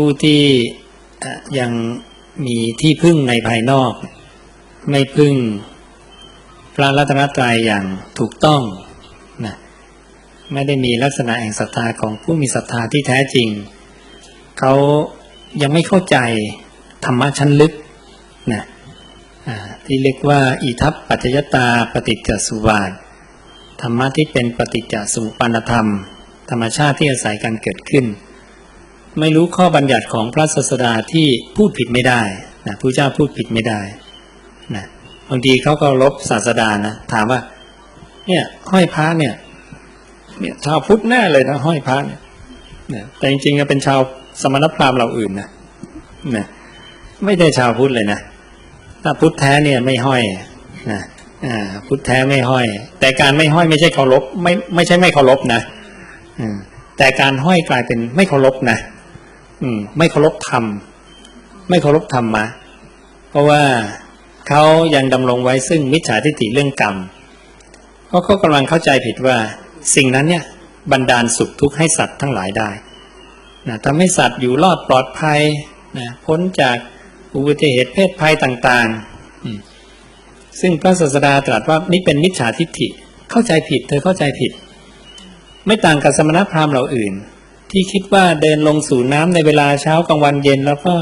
ผู้ที่ยังมีที่พึ่งในภายนอก ไม่พึ่งพระรัตนตรัยอย่างถูกต้องนะไม่ได้มีลักษณะแห่งศรัทธาของผู้มีศรัทธาที่แท้จริง เขายังไม่เข้าใจธรรมะชั้นลึกนะที่เรียกว่าอิทัปปัจจยตาปฏิจจสุบาท ธรรมะที่เป็นปฏิจจสมุปปนธรรม ธรรมชาติที่อาศัยการเกิดขึ้น ไม่รู้ข้อบัญญัติของพระศาสดาที่พูดผิดไม่ได้นะผู้เจ้าพูดผิดไม่ได้นะบางทีเขาก็ลบศาสดานะถามว่า เนี่ยห้อยพระเนี่ย เนี่ยชาวพุทธแน่เลยนะห้อยพระเนี่ยแต่จริงๆเป็นชาวสมณพราหมณ์เราอื่นนะนะไม่ได้ชาวพุทธเลยนะถ้าพุทธแท้เนี่ยไม่ห้อยนะอ่าพุทธแท้ไม่ห้อย แต่การไม่ห้อยไม่ใช่เคารพไม่ไม่ใช่ไม่เคารพนะอืมแต่การห้อยกลายเป็นไม่เคารพนะ อืม ไม่เคารพธรรม ไม่เคารพธรรมมาเพราะว่าเขายังดำรงไว้ซึ่งมิจฉาทิฏฐิเรื่องกรรม เพราะเขากำลังเข้าใจผิดว่า สิ่งนั้นเนี่ย บันดาลสุขทุกข์ให้สัตว์ทั้งหลายได้นะทำให้สัตว์อยู่รอดปลอดภัยนะพ้นจากอุบัติเหตุเพศภัยต่างๆ ซึ่งพระศาสดาตรัสว่านี่เป็นมิจฉาทิฏฐิ เข้าใจผิด เธอเข้าใจผิด ไม่ต่างกับสมณพราหมณ์เราอื่น ที่คิดว่าเดินลงสู่น้ำในเวลาเช้ากลางวันเย็น แล้วก็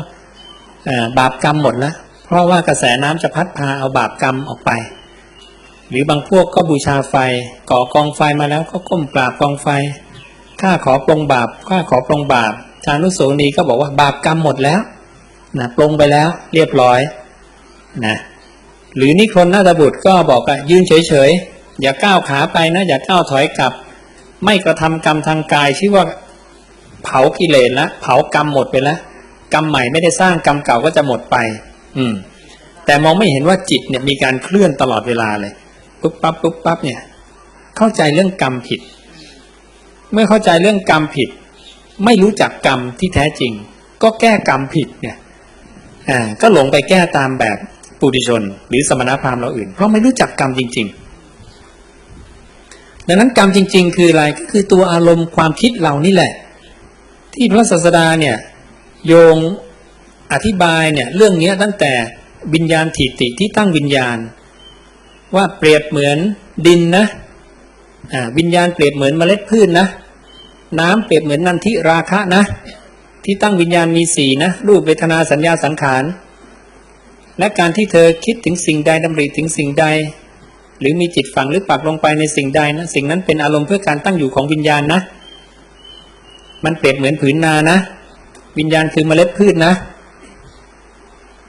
บาปกรรมหมดแล้วเพราะว่ากระแสน้ำจะพัดพาเอาบาปกรรมออกไป หรือบางพวกก็บูชาไฟ ก่อกองไฟมาแล้วก็ก้มกราบกองไฟข้าขอปรงบาปข้าขอปรงบาปชานุโสนีก็บอกว่าบาปกรรมหมดแล้วนะปรงไปแล้วเรียบร้อยนะหรือนิคนนาตบุตรก็บอกว่ายืนเฉยๆอย่าก้าวขาไปนะ อย่าก้าวถอยกลับ ไม่กระทำกรรมทางกายชื่อว่า เผากิเลสแล้วเผากรรมหมดไปแล้วกรรมใหม่ไม่ได้สร้างกรรมเก่าก็จะหมดไป อืม แต่มองไม่เห็นว่าจิตเนี่ยมีการเคลื่อนตลอดเวลาเลยปุ๊บปั๊บปุ๊บปั๊บเนี่ย เข้าใจเรื่องกรรมผิด เมื่อเข้าใจเรื่องกรรมผิด ไม่รู้จักกรรมที่แท้จริง ก็แก้กรรมผิดเนี่ยอ่าก็หลงไปแก้ตามแบบปุถุชน หรือสมณพราหมณ์เราอื่น เพราะไม่รู้จักกรรมจริง ๆดังนั้นกรรมจริง ๆ คืออะไรก็คือตัวอารมณ์ความคิดเรานี่แหละ ที่พระศาสดาเนี่ยโยงอธิบายเนี่ยเรื่องเนี้ยตั้งแต่วิญญาณถิติที่ตั้งวิญญาณ ว่าเปรียบเหมือนดินนะอ่าวิญญาณเปรียบเหมือนเมล็ดพืชนนะน้ำเปรียบเหมือนนันทิราคะนะ ที่ตั้งวิญญาณมีสี่นะรูปเวทนาสัญญาสังขาร และการที่เธอคิดถึงสิ่งใดดำริถึงสิ่งใด หรือมีจิตฝังหรือปักลงไปในสิ่งใดนะสิ่งนั้นเป็นอารมณ์เพื่อการตั้งอยู่ของวิญญาณนะ มันเปรียบเหมือนผืนนานะ วิญญาณคือเมล็ดพืชนะ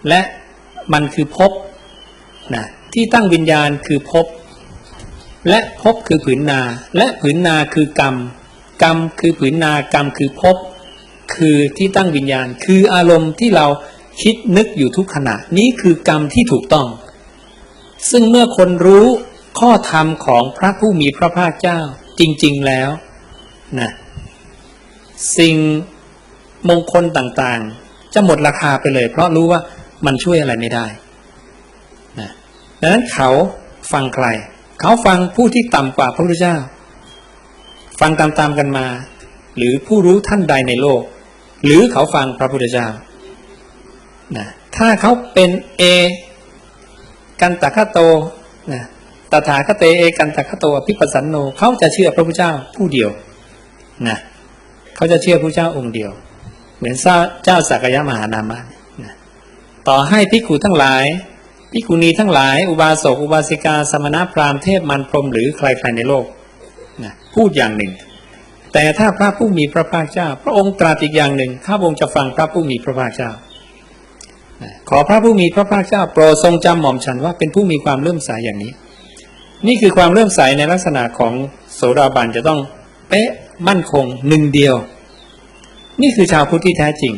และมันคือภพนะที่ตั้งวิญญาณคือภพและภพคือผืนนา และผืนนาคือกรรม กรรมคือผืนนากรรมคือภพคือที่ตั้งวิญญาณ คืออารมณ์ที่เราคิดนึกอยู่ทุกขณะ นี้คือกรรมที่ถูกต้อง ซึ่งเมื่อคนรู้ข้อธรรมของพระผู้มีพระภาคเจ้าจริง ๆแล้วนะ สิ่งมงคลต่างๆ จะหมดราคาไปเลย เพราะรู้ว่ามันช่วยอะไรไม่ได้นะดังนั้นเขาฟังใคร เขาฟังผู้ที่ต่ำกว่าพระพุทธเจ้า ฟังตามๆกันมา หรือผู้รู้ท่านใดในโลก หรือเขาฟังพระพุทธเจ้านะถ้าเขาเป็นเอกันตะคโตนะตถาคเตเอกันตะคโตอภิปัสสันโนเขาจะเชื่อพระพุทธเจ้าผู้เดียวนะ เขาจะเชื่อพระเจ้าองค์เดียว เหมือนเจ้าสักยะมหานามะต่อให้พิกุทั้งหลายพิกุณีทั้งหลาย อุบาสกอุบาสิกา สมณพราหมณ์เทพมันพรหมหรือใครๆในโลกนะพูดอย่างหนึ่ง แต่ถ้าพระผู้มีพระภาคเจ้า พระองค์ตรัสอีกอย่างหนึ่งข้าพระองค์จะฟังพระผู้มีพระภาคเจ้าขอพระผู้มีพระภาคเจ้าโปรดทรงจำหม่อมฉันว่าเป็นผู้มีความเลื่อมใสอย่างนี้ นี่คือความเลื่อมใสในลักษณะของโสดาบันจะต้องเป๊ะ มั่นคงหนึ่งเดียว นี่คือชาวพุทธที่แท้จริง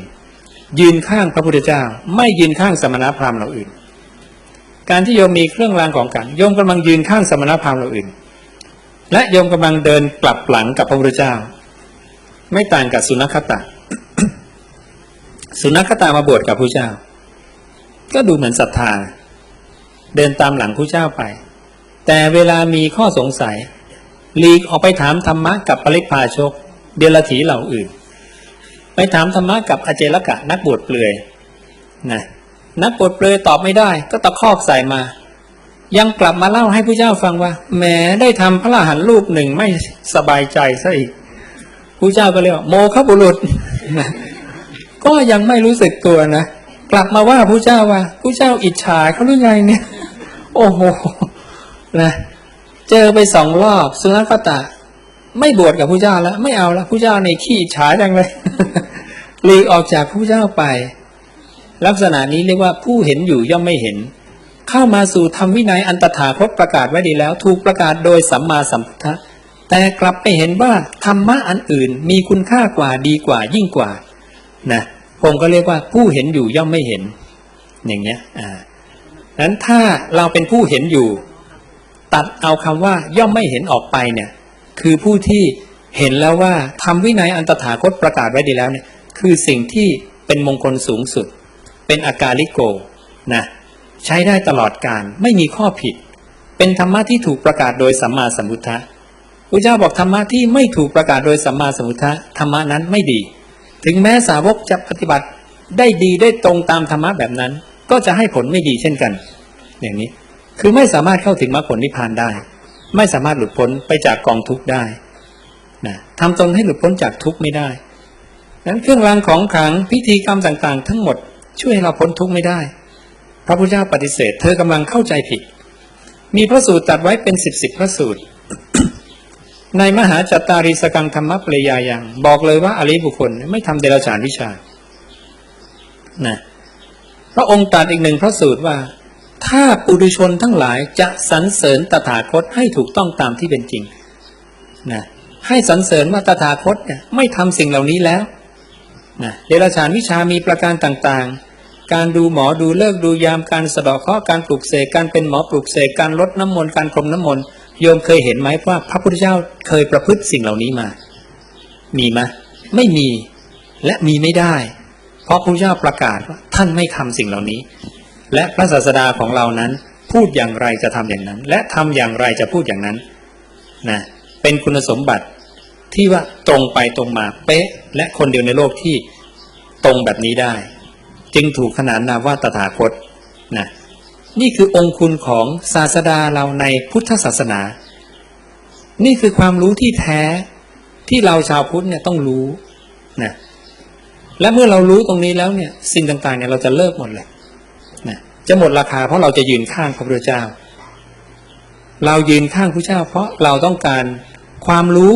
ยืนข้างพระพุทธเจ้า ไม่ยืนข้างสมณพราหมณ์เราอื่น การที่โยมมีเครื่องรางของขลังโยมกำลังยืนข้างสมณพราหมณ์เราอื่น และโยมกำลังเดินกลับหลังกับพระพุทธเจ้า ไม่ต่างกับสุนัขตะสุนัขตะมาบวชกับพระเจ้า ก็ดูเหมือนศรัทธา เดินตามหลังพระเจ้าไป แต่เวลามีข้อสงสัย ลีกออกไปถามธรรมะกับปริพาชก เดลถีเหล่าอื่น ไปถามธรรมะกับอเจลกะนักบวชเปลือยนะนักบวชเปลือยตอบไม่ได้ ก็ตะคอกใส่มา ยังกลับมาเล่าให้พระเจ้าฟังว่าแหมได้ทำพระรหันรูปหนึ่งไม่สบายใจซะอีกพระเจ้าก็เรียกว่าโมฆะบุรุษก็ยังไม่รู้สึกตัวนะกลับมาว่าพระเจ้าว่าพระเจ้าอิจฉาเขาหรือไงเนี่ย โอ้โหนะ เจอไปสองรอบ สุนัขตะ ไม่บวชกับพระเจ้าแล้ว ไม่เอาแล้วพระเจ้าในขี้ฉาจังเลยหลีกออกจากพระเจ้าไป ลักษณะนี้เรียกว่าผู้เห็นอยู่ย่อมไม่เห็น เข้ามาสู่ธรรมวินัยอันตถาคตประกาศไว้ดีแล้ว ถูกประกาศโดยสัมมาสัมพุทธะแต่กลับไปเห็นว่าธรรมะอันอื่นมีคุณค่ากว่าดีกว่ายิ่งกว่านะผมก็เรียกว่าผู้เห็นอยู่ย่อมไม่เห็น อย่างเงี้ยอ่านั้นถ้าเราเป็นผู้เห็นอยู่ ตัดเอาคำว่าย่อมไม่เห็นออกไปเนี่ยคือผู้ที่เห็นแล้วว่าทำวินัยอันตถาคตประกาศไว้ดีแล้วเนี่ยคือสิ่งที่เป็นมงคลสูงสุด เป็นอากาลิโกนะใช้ได้ตลอดการไม่มีข้อผิด เป็นธรรมะที่ถูกประกาศโดยสัมมาสัมพุทธะพระเจ้าบอกธรรมะที่ไม่ถูกประกาศโดยสัมมาสัมพุทธะธรรมะนั้นไม่ดี ถึงแม้สาวกจะปฏิบัติได้ดีได้ตรงตามธรรมะแบบนั้น ก็จะให้ผลไม่ดีเช่นกัน อย่างนี้ คือไม่สามารถเข้าถึงมรรคผลนิพพานได้ ไม่สามารถหลุดพ้นไปจากกองทุกข์ได้นะทำตนให้หลุดพ้นจากทุกข์ไม่ได้นั้นเครื่องรางของขลังพิธีกรรมต่างๆ ทั้งหมดช่วยให้เราพ้นทุกข์ไม่ได้ พระพุทธเจ้าปฏิเสธ เธอกำลังเข้าใจผิด มีพระสูตรตัดไว้เป็นสิบสิบพระสูตร ในมหาจัตตาริสกังธรรมปริยายัง บอกเลยว่าอริบุคคลไม่ทำเดรัจฉานวิชานะพระองค์ตรัสอีกหนึ่งพระสูตรว่า ถ้าปุถุชนทั้งหลายจะสรรเสริญตถาคตให้ถูกต้องตามที่เป็นจริงนะให้สรรเสริญว่าตถาคตเนี่ยไม่ทำสิ่งเหล่านี้แล้วนะเดรัจฉานวิชามีประการต่างๆ การดูหมอดูเลิกดูยามการสะดาะเคราะห์การปลุกเสกการเป็นหมอปลุกเสกการลดน้ำมนต์การพรมน้ำมนต์โยมเคยเห็นไหมว่าพระพุทธเจ้าเคยประพฤติสิ่งเหล่านี้มา มีไหมไม่มีและมีไม่ได้ เพราะพระพุทธเจ้าประกาศว่าท่านไม่ทำสิ่งเหล่านี้ และพระศาสดาของเรานั้น พูดอย่างไรจะทำอย่างนั้น และทำอย่างไรจะพูดอย่างนั้นนะเป็นคุณสมบัติที่ว่าตรงไปตรงมาเป๊ะ และคนเดียวในโลกที่ตรงแบบนี้ได้ จึงถูกขนานนามว่าตถาคตนะนี่คือองค์คุณของศาสดาเราในพุทธศาสนา นี่คือความรู้ที่แท้ที่เราชาวพุทธเนี่ยต้องรู้นะและเมื่อเรารู้ตรงนี้แล้วเนี่ยสิ่งต่างๆเนี่ยเราจะเลิกหมดเลยนะ จะหมดราคาเพราะเราจะยืนข้างพระพุทธเจ้า เรายืนข้างพระเจ้า เพราะเราต้องการความรู้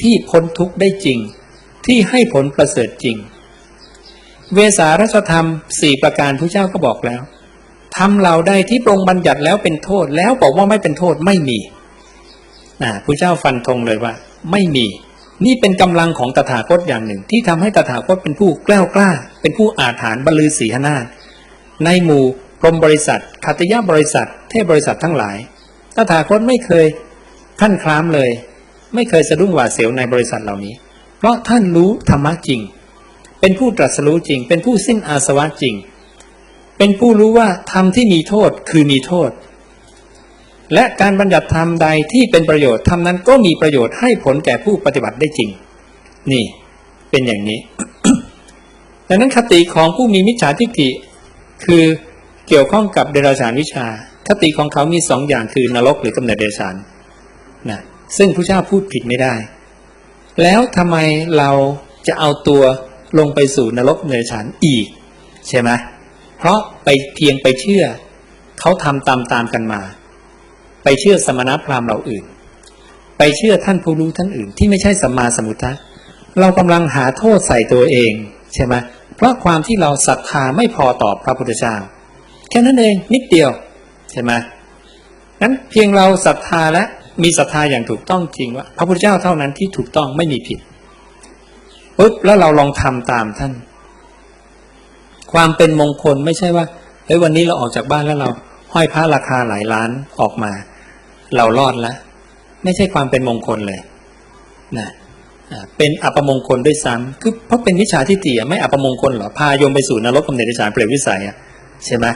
ที่พ้นทุกข์ได้จริง ที่ให้ผลประเสริฐจริง เวสารัชธรรมสี่ประการพระเจ้าก็บอกแล้วทำเราได้ที่ปรงบัญญัติแล้วเป็นโทษแล้วบอกว่าไม่เป็นโทษไม่มีนะพระเจ้าฟันธงเลยว่า ไม่มี นี่เป็นกำลังของตถาคตอย่างหนึ่ง ที่ทำให้ตถาคตเป็นผู้กล้ากล้า เป็นผู้อาถรรพ์บรรลือศีหนาฏในหมู่ กรมบริษัทขัตยาบริษัท เทพบริษัททั้งหลายตถาคตไม่เคยท่านคลามเลย ไม่เคยสะดุ้งหวาดเสียวในบริษัทเหล่านี้ เพราะท่านรู้ธรรมะจริง เป็นผู้ตรัสรู้จริง เป็นผู้สิ้นอาสวะจริง เป็นผู้รู้ว่าธรรมที่มีโทษคือมีโทษ และการบัญญัติธรรมใดที่เป็นประโยชน์ธรรมนั้นก็มีประโยชน์ให้ผลแก่ผู้ปฏิบัติได้จริง นี่เป็นอย่างนี้ ดังนั้นคติของผู้มีมิจฉาทิฏฐิคือ เกี่ยวข้องกับเดรัจฉานวิชาคติของเขามีสองอย่างคือนรกหรือกำเนิดเดรัจฉานนะซึ่งพระเจ้าพูดผิดไม่ได้ แล้วทำไมเราจะเอาตัวลงไปสู่นรกเดรัจฉานอีก ใช่ไหมเพราะไปเพียงไปเชื่อ เขาทำตามตามกันมา ไปเชื่อสมณพราหมณ์เราอื่น ไปเชื่อท่านผู้รู้ท่านอื่น ที่ไม่ใช่สัมมาสัมพุทธะเรากำลังหาโทษใส่ตัวเอง ใช่ไหมเพราะความที่เราศรัทธาไม่พอต่อพระพุทธเจ้า แค่นั้นเองนิดเดียวใช่ไหมนั้นเพียงเราศรัทธาและมีศรัทธาอย่างถูกต้องจริงว่า พระพุทธเจ้าเท่านั้นที่ถูกต้องไม่มีผิดปุ๊บแล้วเราลองทำตามท่าน ความเป็นมงคลไม่ใช่ว่าเฮ้ยวันนี้เราออกจากบ้านแล้วเรา ห้อยพระราคาหลายล้านออกมา เรารอดแล้วไม่ใช่ความเป็นมงคลเลยนะเป็นอัปมงคลด้วยซ้ำคือเพราะเป็นวิชาทิฏฐิไม่อัปมงคลหรอพาโยมไปสู่นรกกำเนิดดิฉาเปรตวิสัยอะใช่ไหม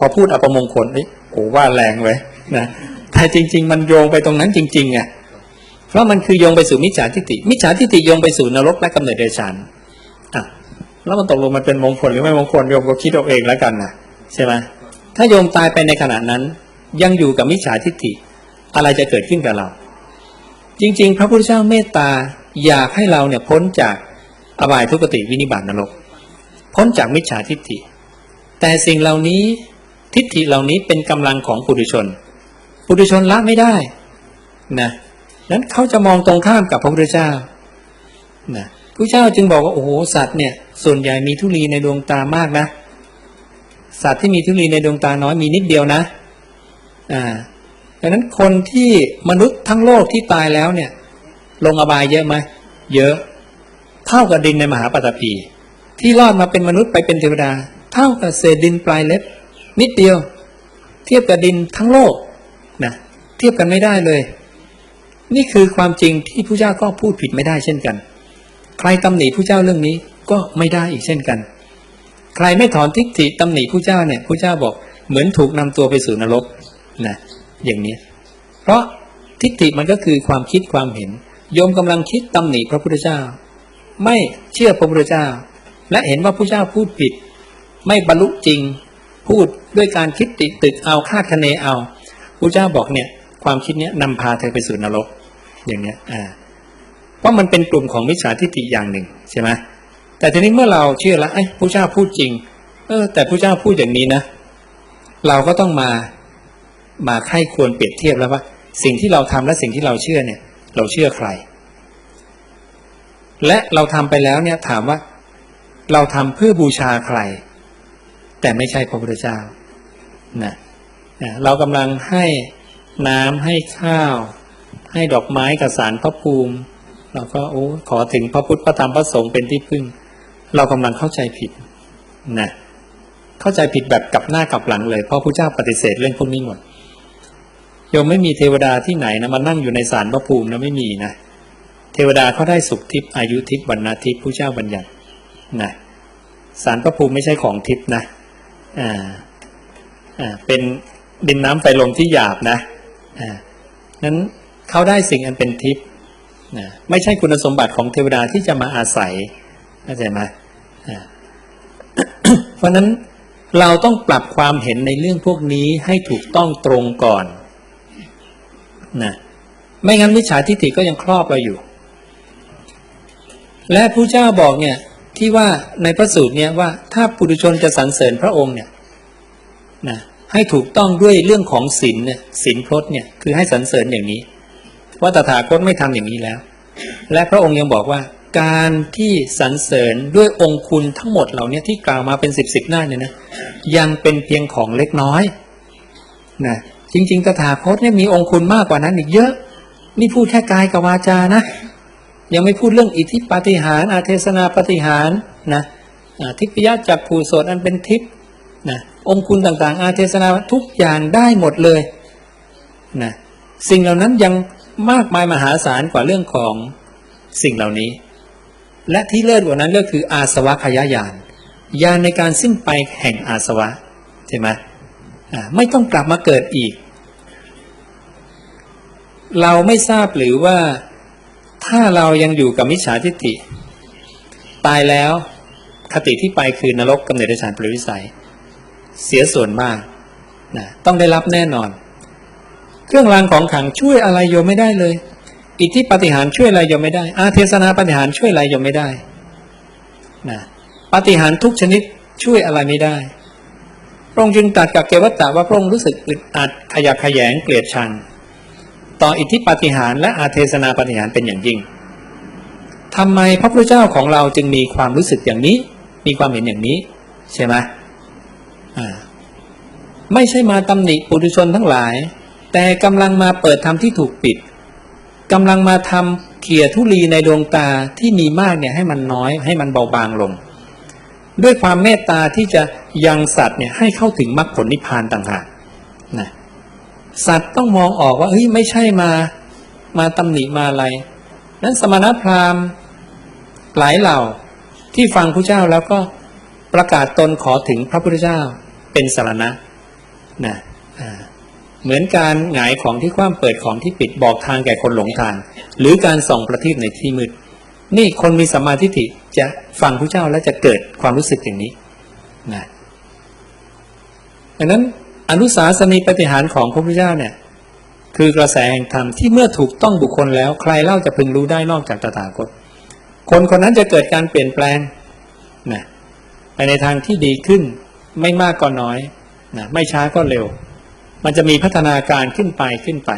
พอพูดอัปมงคลเอ้โอ้ว่าแรงไว้นะแต่จริง ๆ มันโยงไปตรงนั้นจริงๆอะเพราะมันคือโยงไปสู่มิจฉาทิฏฐิมิจฉาทิฏฐิโยงไปสู่นรกและกำเนิดเดชานแล้วมันตกลงมันเป็นมงคลหรือไม่มงคลโยมก็คิดเอาเองแล้วกันนะใช่ไหมถ้าโยมตายไปในขณะนั้น ยังอยู่กับมิจฉาทิฏฐิอะไรจะเกิดขึ้นกับเรา จริง ๆ พระพุทธเจ้าเมตตาอยากให้เราเนี่ยพ้นจากอบายทุกติวินิบาตนรก พ้นจากมิจฉาทิฏฐิ แต่สิ่งเหล่านี้ ทิฏฐิเหล่านี้เป็นกำลังของปุถุชน ปุถุชนละไม่ได้นะนั้นเขาจะมองตรงข้ามกับพระพุทธเจ้านะพระเจ้าจึงบอกว่าโอ้โหสัตว์เนี่ย ส่วนใหญ่มีทุลีในดวงตามากนะ สัตว์ที่มีทุลีในดวงตาน้อยมีนิดเดียวนะอ่าดังนั้นคนที่มนุษย์ทั้งโลกที่ตายแล้วเนี่ย ลงอบายเยอะไหมเยอะ เท่ากับดินในมหาปฐพีที่รอดมาเป็นมนุษย์ไปเป็นเทวดา เท่ากับเศษดินปลายเล็บ นิดเดียว เทียบกับดินทั้งโลกนะเทียบกันไม่ได้เลย นี่คือความจริงที่พระเจ้าก็พูดผิดไม่ได้เช่นกัน ใครตำหนิผู้เจ้าเรื่องนี้ก็ไม่ได้อีกเช่นกัน ใครไม่ถอนทิฏฐิตำหนิผู้เจ้าเนี่ยผู้เจ้าบอกเหมือนถูกนำตัวไปสู่นรกนะอย่างนี้ เพราะทิฏฐิมันก็คือความคิดความเห็นโยมกำลังคิดตำหนิพระพุทธเจ้า ไม่เชื่อพระพุทธเจ้า และเห็นว่าพระเจ้าพูดผิด ไม่บรรลุจริง พูดด้วยการคิดติดตึกเอาคาดคะเนเอาพระเจ้าบอกเนี่ย ความคิดเนี้ยนำพาเธอไปสู่นรก อย่างเนี้ยอ่าเพราะมันเป็นกลุ่มของมิจฉาทิฏฐิอย่างหนึ่งใช่ไหมแต่ทีนี้เมื่อเราเชื่อแล้วไอ้พระเจ้าพูดจริง เออ แต่พระเจ้าพูดอย่างนี้นะ เราก็ต้องมามาไข้ควรเปรียบเทียบแล้วว่า สิ่งที่เราทำและสิ่งที่เราเชื่อเนี่ย เราเชื่อใคร และเราทำไปแล้วเนี่ยถามว่า เราทำเพื่อบูชาใคร แต่ไม่ใช่พระพุทธเจ้านะนะเรากำลังให้น้ำให้ข้าว ให้ดอกไม้กับสารพระภูมิ เราก็โอ้ขอถึงพระพุทธพระธรรมพระสงฆ์เป็นที่พึ่ง เรากำลังเข้าใจผิดนะเข้าใจผิดแบบกลับหน้ากลับหลังเลยเพราะพระเจ้าปฏิเสธเรื่องพวกนี้หมดโยมไม่มีเทวดาที่ไหนนะมานั่งอยู่ในสารพระภูมินะไม่มีนะเทวดาเขาได้สุขทิพย์อายุทิพย์บรรณาทิพย์ผู้เจ้าบัญญัตินะสารพระภูมิไม่ใช่ของทิพย์นะ อ่าอ่าเป็นดินน้ำไฟลมที่หยาบนะอ่านั้นเขาได้สิ่งอันเป็นทิพย์นะไม่ใช่คุณสมบัติของเทวดาที่จะมาอาศัยเข้าใจไหมอ่าเพราะนั้นเราต้องปรับความเห็นในเรื่องพวกนี้ให้ถูกต้องตรงก่อนนะไม่งั้นมิจฉาทิฏฐิก็ยังครอบเราอยู่ และผู้เจ้าบอกเนี่ย ที่ว่าในพระสูตรเนี่ยว่าถ้าปุถุชนจะสรรเสริญพระองค์เนี่ยนะให้ถูกต้องด้วยเรื่องของศีลเนี่ยศีลพรตเนี่ยคือให้สรรเสริญอย่างนี้ ว่าตถาคตไม่ทำอย่างนี้แล้ว และพระองค์ยังบอกว่าการที่สรรเสริญด้วยองคุณทั้งหมดเหล่านี้ที่กล่าวมาเป็นสิบสิบหน้าเนี่ยนะยังเป็นเพียงของเล็กน้อยนะจริง ๆ ตถาคตเนี่ยมีองคุณมากกว่านั้นอีกเยอะ นี่พูดแค่กายกับวาจานะ ยังไม่พูดเรื่องอิทธิปาฏิหารย์อาเทศนาปาฏิหารย์นะทิพยจักผูโสดอันเป็นทิพย์นะองคุณต่างๆ อาเทศนาทุกอย่างได้หมดเลยนะสิ่งเหล่านั้นยังมากมายมหาศาลกว่าเรื่องของสิ่งเหล่านี้ และที่เลิศกว่านั้นก็คืออาสวะขยายานยานในการสิ้นไปแห่งอาสวะใช่ไหมไม่ต้องกลับมาเกิดอีก เราไม่ทราบหรือว่า ถ้าเรายังอยู่กับมิจฉาทิฏฐิ ตายแล้วคติที่ไปคือนรกกำเนิดฌานปริวิสัย เสียส่วนมากนะต้องได้รับแน่นอน เครื่องรางของขังช่วยอะไรโยมไม่ได้เลย อิทธิปฏิหารช่วยอะไรโยมไม่ได้ อาเทศนาปฏิหารช่วยอะไรโยมไม่ได้นะปฏิหารทุกชนิดช่วยอะไรไม่ได้พระองค์จึงตรัสกับเกวัตตะว่าพระองค์รู้สึกอึดอัดขยักขยงเกลียดชัง ต่ออิทธิปาฏิหารย์และอาเทศนาปาฏิหารย์เป็นอย่างยิ่งทำไมพระพุทธเจ้าของเราจึงมีความรู้สึกอย่างนี้ มีความเห็นอย่างนี้ ใช่ไหมอ่าไม่ใช่มาตำหนิปุถุชนทั้งหลาย แต่กำลังมาเปิดธรรมที่ถูกปิดกำลังมาทำเขี่ยทุลีในดวงตาที่มีมากเนี่ยให้มันน้อยให้มันเบาบางลง ด้วยความเมตตาที่จะยังสัตว์เนี่ยให้เข้าถึงมรรคผลนิพพานต่างหากนะ สัตว์ต้องมองออกว่าเฮ้ยไม่ใช่มา มาตำหนิมาอะไร นั้นสมณพราหมณ์หลายเหล่าที่ฟังพระเจ้าแล้วก็ประกาศตนขอถึงพระพุทธเจ้าเป็นสารณะนะเหมือนการหงายของที่คว่ำเปิดของที่ปิดบอกทางแก่คนหลงทาง หรือการส่องประทีปในที่มืดนี่คนมีสัมมาทิฏฐิจะฟังพระเจ้าแล้วจะเกิดความรู้สึกอย่างนี้นะดังนั้น อนุสาสนีปฏิหารของพระพุทธเจ้าเนี่ย คือกระแสแห่งธรรมที่เมื่อถูกต้องบุคคลแล้ว ใครเล่าจะพึงรู้ได้นอกจากตถาคต คนคนนั้นจะเกิดการเปลี่ยนแปลงนะไปในทางที่ดีขึ้น ไม่มากก็น้อยนะไม่ช้าก็เร็ว มันจะมีพัฒนาการขึ้นไปขึ้นไป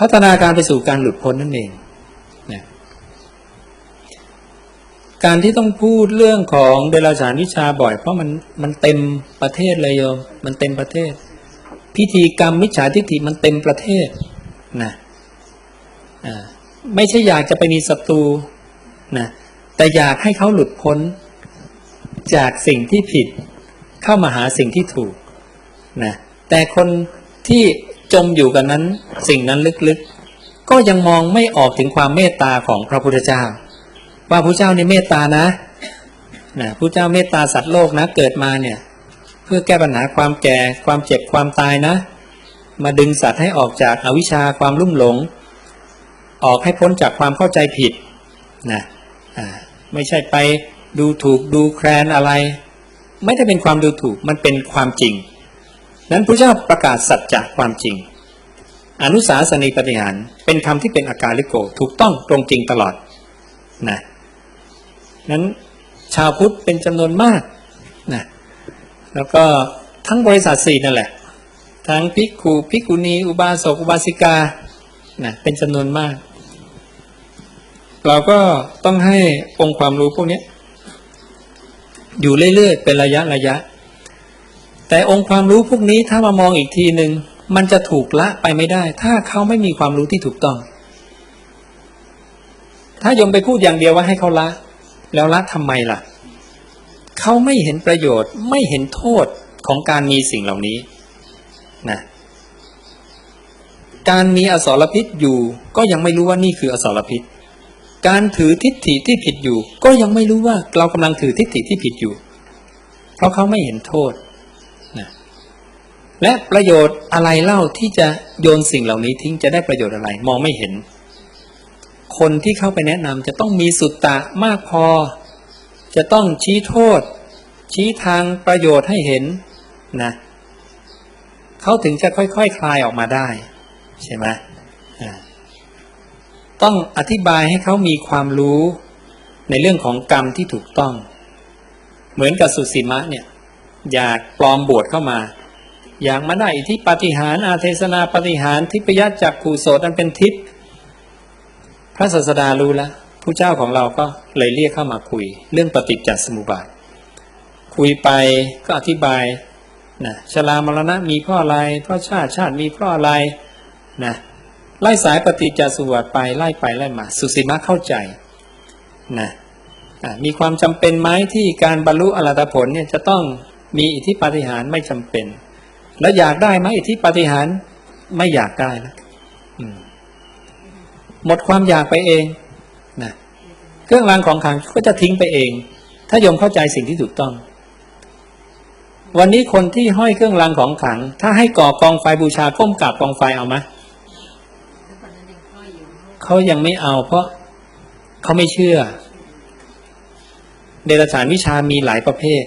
พัฒนาการไปสู่การหลุดพ้นนั่นเองนะการที่ต้องพูดเรื่องของเดรัจฉานวิชาบ่อย เพราะมันมันเต็มประเทศเลยโยม มันเต็มประเทศ พิธีกรรมมิจฉาทิฏฐิมันเต็มประเทศนะไม่ใช่อยากจะไปมีศัตรูนะแต่อยากให้เขาหลุดพ้น จากสิ่งที่ผิดเข้ามาหาสิ่งที่ถูกนะแต่คนที่จมอยู่กันนั้นสิ่งนั้นลึกๆ ก็ยังมองไม่ออกถึงความเมตตาของพระพุทธเจ้า ว่าพระเจ้านี่เมตตานะนะพระเจ้าเมตตาสัตว์โลกนะเกิดมาเนี่ย เพื่อแก้ปัญหาความแก่ ความเจ็บความตายนะ มาดึงสัตว์ให้ออกจากอาวิชชาความลุ่มหลง ออกให้พ้นจากความเข้าใจผิดนะไม่ใช่ไปดูถูกดูแคลนอะไร ไม่ได้เป็นความดูถูกมันเป็นความจริง นั้นพระเจ้าประกาศสัจจะความจริง อนุสาสนีปฏิหารเป็นคำที่เป็นอาการลิโกถูกต้องตรงจริงตลอดนะนั้นชาวพุทธเป็นจำนวนมากนะ แล้วก็ทั้งบริษัทสี่นั่นแหละ ทั้งภิกขุภิกขุณี อุบาสกอุบาสิกานะเป็นจำนวนมาก เราก็ต้องให้องค์ความรู้พวกนี้อยู่เรื่อยๆเป็นระยะระยะ แต่องค์ความรู้พวกนี้ถ้ามามองอีกทีหนึ่งมันจะถูกละไปไม่ได้ ถ้าเขาไม่มีความรู้ที่ถูกต้อง ถ้ายมไปพูดอย่างเดียวว่าให้เขาละ แล้วละทำไมล่ะ เขาไม่เห็นประโยชน์ไม่เห็นโทษของการมีสิ่งเหล่านี้นะการมีอสรพิษอยู่ก็ยังไม่รู้ว่านี่คืออสรพิษ การถือทิฏฐิที่ผิดอยู่ ก็ยังไม่รู้ว่าเรากำลังถือทิฏฐิที่ผิดอยู่ เพราะเขาไม่เห็นโทษนะและประโยชน์อะไรเล่าที่จะโยนสิ่งเหล่านี้ทิ้งจะได้ประโยชน์อะไร มองไม่เห็น คนที่เข้าไปแนะนำจะต้องมีสุตตะมากพอ จะต้องชี้โทษ ชี้ทางประโยชน์ให้เห็นนะเขาถึงจะค่อยๆคคลายออกมาได้ ใช่ไหมต้องอธิบายให้เขามีความรู้ในเรื่องของกรรมที่ถูกต้อง เหมือนกับสุสีมะเนี่ย อยากปลอมบวชเข้ามา อยากมาได้อิทธิปฏิหารอาเทศนาปฏิหารทิพยจักขูโสตอันเป็นทิพย์พระศาสดารู้แล้ว ผู้เจ้าของเราก็เลยเรียกเข้ามาคุย เรื่องปฏิจจสมุปบาท คุยไปก็อธิบายนะชรามรณะมีเพราะอะไรเพราะชาติชาติมีเพราะอะไรนะไล่สายปฏิจจสมุปบาทไปไล่ไปไล่มา สุสีมะเข้าใจนะอะมีความจำเป็นไหมที่การบรรลุอรหัตผลเนี่ยจะต้องมีอิทธิปาฏิหาริย์ไม่จำเป็น แล้วอยากได้ไหมอิทธิปาฏิหาริย์ไม่อยากได้แล้วอืมหมดความอยากไปเอง เครื่องรางของขลังก็จะทิ้งไปเอง ถ้าโยมเข้าใจสิ่งที่ถูกต้อง วันนี้คนที่ห้อยเครื่องรางของขลัง ถ้าให้ก่อกองไฟบูชาก้มกราบกองไฟเอาไหมเขายังไม่เอา เพราะเขาไม่เชื่อ เดรัจฉานวิชามีหลายประเภท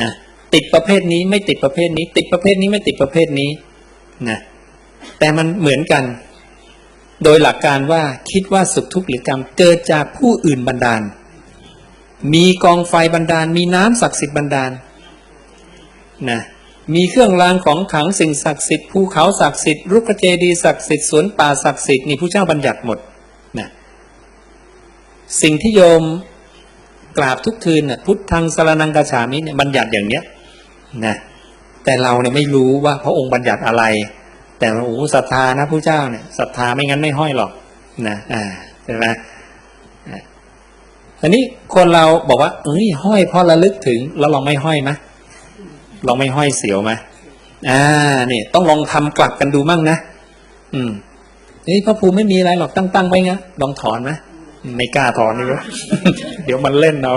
นะติดประเภทนี้ไม่ติดประเภทนี้ ติดประเภทนี้ไม่ติดประเภทนี้นะแต่มันเหมือนกัน โดยหลักการว่าคิดว่าสุขทุกข์หรือกรรมเกิดจากผู้อื่นบันดาล มีกองไฟบันดาล มีน้ำศักดิ์สิทธิ์บันดาลนะมีเครื่องรางของขลังสิ่งศักดิ์สิทธิ์ภูเขาศักดิ์สิทธิ์รุกขเจดีย์ศักดิ์สิทธิ์สวนป่าศักดิ์สิทธิ์นี่ผู้เจ้าบัญญัติหมดนะสิ่งที่โยมกราบทุกคืนน่ะพุทธังสรนังกาฉามิเนี่ยบัญญัติอย่างเนี้ยนะแต่เราเนี่ยไม่รู้ว่าพระองค์บัญญัติอะไร แต่โอ้ศรัทธานะผู้เจ้าเนี่ยศรัทธาไม่งั้นไม่ห้อยหรอกนะอ่าใช่ไหมอ่าอันนี้คนเราบอกว่า เอ้ยห้อยเพราะระลึกถึง แล้วเราไม่ห้อยไหมลองไม่ห้อยเสียวไหมอ่าเนี่ยต้องลองทำกลับกันดูมั่งนะอืมนี่พระภูมิไม่มีอะไรหรอกตั้งๆไว้งั้นลองถอนไหมไม่กล้าถอนนี่วเดี๋ยวมันเล่นเอา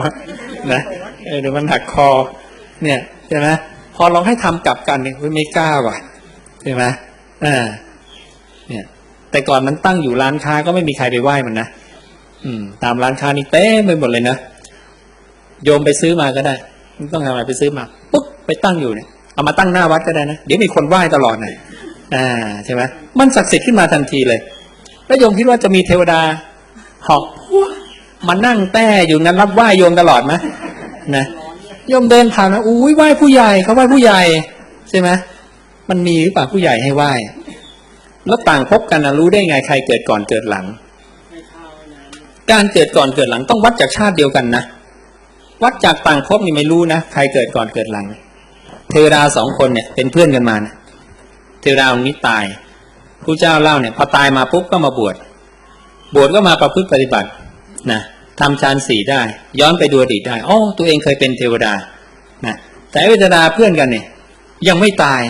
นะเออเดี๋ยวมันหักคอ เนี่ยใช่ไหมพอลองให้ทำกลับกันเนี่ยไม่กล้าว่ะใช่ไหม อ่าเนี่ย แต่ก่อนมันตั้งอยู่ร้านค้าก็ไม่มีใครไปไหว้มันนะอืม ตามร้านค้านี่เต็มไปหมดเลยนะโยมไปซื้อมาก็ได้ไม่ต้องทำอะไรไปซื้อมาปุ๊บไปตั้งอยู่เนี่ยเอามาตั้งหน้าวัดก็ได้นะเดี๋ยวมีคนไหว้ตลอดหน่อยอ่าใช่ไหมมันศักดิ์สิทธิ์ขึ้นมาทันทีเลย แล้วโยมคิดว่าจะมีเทวดาหอกมานั่งแต้อยู่นั้นรับไหว้โยมตลอดไหมนะโยมเดินผ่านนะอุ้ยไหว้ผู้ใหญ่เขาไหว้ผู้ใหญ่ใช่ไหม มันมีหรือเปล่าผู้ใหญ่ให้ไหว้แล้วต่างพบกันนะรู้ได้ไงใครเกิดก่อนเกิดหลัง การเกิดก่อนเกิดหลังต้องวัดจากชาติเดียวกันนะวัดจากต่างภพนี่ไม่รู้นะใครเกิดก่อนเกิดหลัง เทวดาสองคนเนี่ย เป็นเพื่อนกันมานะเทวดาองค์นี้ตายผู้เจ้าเล่าเนี่ยพอตายมาปุ๊บก็มาบวชบวชก็มาประพฤติปฏิบัตินะทำฌานสี่ได้ ย้อนไปดูอดีตได้อ๋อตัวเองเคยเป็นเทวดานะแต่เวทนาเพื่อนกันเนี่ย ยังไม่ตาย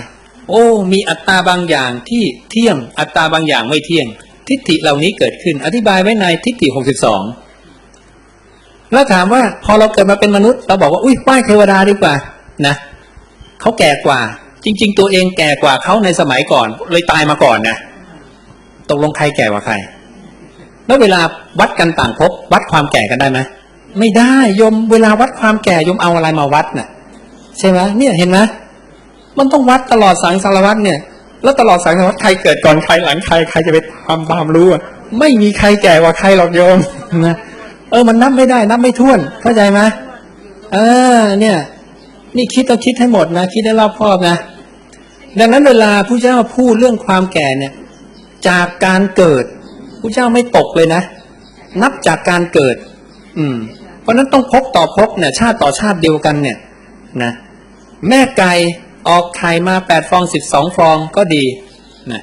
โอ้ มีอัตตาบางอย่างที่เที่ยง อัตตาบางอย่างไม่เที่ยง ทิฏฐิเหล่านี้เกิดขึ้น อธิบายไว้ในทิฏฐิหกสิบสองแล้วถามว่าพอเราเกิดมาเป็นมนุษย์ เราบอกว่าอุ้ยไหว้เทวดาดีกว่านะเขาแก่กว่า จริง ๆ ตัวเองแก่กว่าเขาในสมัยก่อน เลยตายมาก่อนนะตกลงใครแก่กว่าใคร แล้วเวลาวัดกันต่างภพวัดความแก่กันได้ไหมไม่ได้ยมเวลาวัดความแก่ยมเอาอะไรมาวัดน่ะ ใช่ไหมเนี่ยเห็นไหม มันต้องวัดตลอดสังสารวัตรเนี่ย แล้วตลอดสังสารวัตรใครเกิดก่อนใครหลังใครใครจะไปความความรู้อะไม่มีใครแก่กว่าใครหรอกโยมนะเออมันนับไม่ได้นับไม่ถ้วน เข้าใจไหมเออเนี่ย นี่คิดต้องคิดให้หมดนะคิดให้รอบคอบนะดังนั้นเวลาผู้เจ้าพูดเรื่องความแก่เนี่ย จากการเกิดผู้เจ้าไม่ตกเลยนะ นับจากการเกิด อืม เพราะฉะนั้นต้องพบต่อพบเนี่ย ชาติต่อชาติเดียวกันเนี่ย นะแม่ไก่ ออกไข่มาแปดฟองสิบสองฟองก็ดีนะ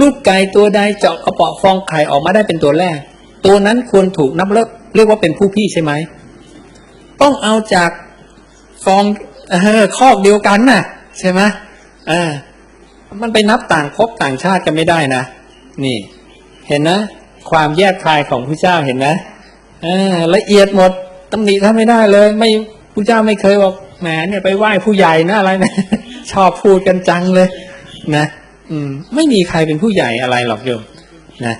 ลูกไก่ตัวใดเจาะกระเปาะฟองไข่ออกมาได้เป็นตัวแรก ตัวนั้นควรถูกนับเลิกเรียกว่าเป็นผู้พี่ใช่ไหม ต้องเอาจากฟองเออคอกเดียวกันน่ะ ใช่ไหมอ่ามันไปนับต่างภพต่างชาติกันไม่ได้นะ นี่ เห็นนะ ความแยกคายของพระเจ้าเห็นไหมอ่าละเอียดหมดตำหนิท่านไม่ได้เลย ไม่พระเจ้าไม่เคยบอกแหมเนี่ยไปไหว้ผู้ใหญ่นะอะไรนะ ชอบพูดกันจังเลย นะ อืม ไม่มีใครเป็นผู้ใหญ่อะไรหรอกโยมนะ